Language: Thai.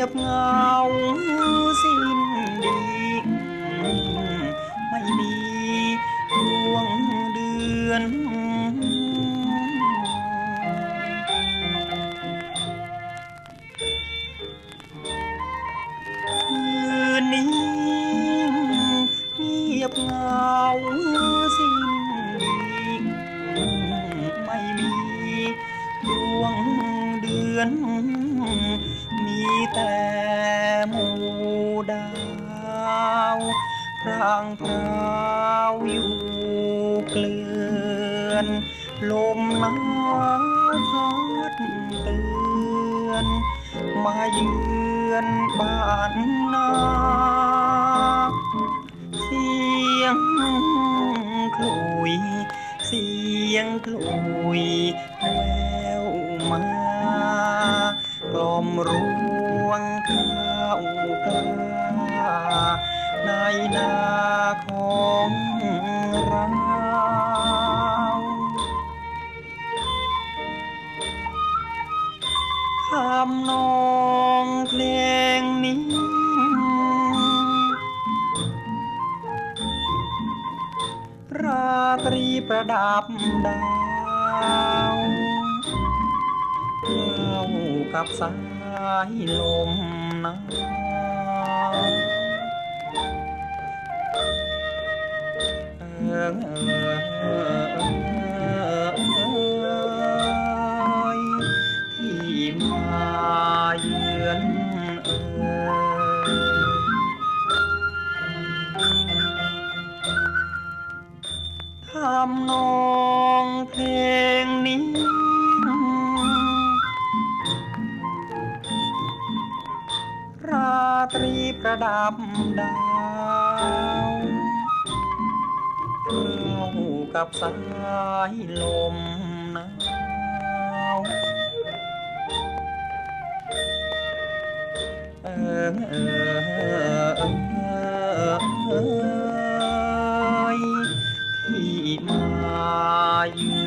ียบเงาสิ้นดีไม่มีดวงเดือนเงียบเงาสิ้นดีไม่มีดวงเดือน มีแต่หมู่ดาวพรางพราวอยู่เกลื่อน ลมหนาวพัดเตือน มาเยือนบ้านนาเสียงคลุย เสียงคลุยแววมา อมรวงข้าวกล้าในนาของเราทำนองเพลงนี้ราตรีประดับดาว กับสายลมนาวเออเออเออเอยที่มาเยือนเออทำนอ ตรีประดับดาวเข้ากับสายลมหนาวเออเออเออที่มาอยู่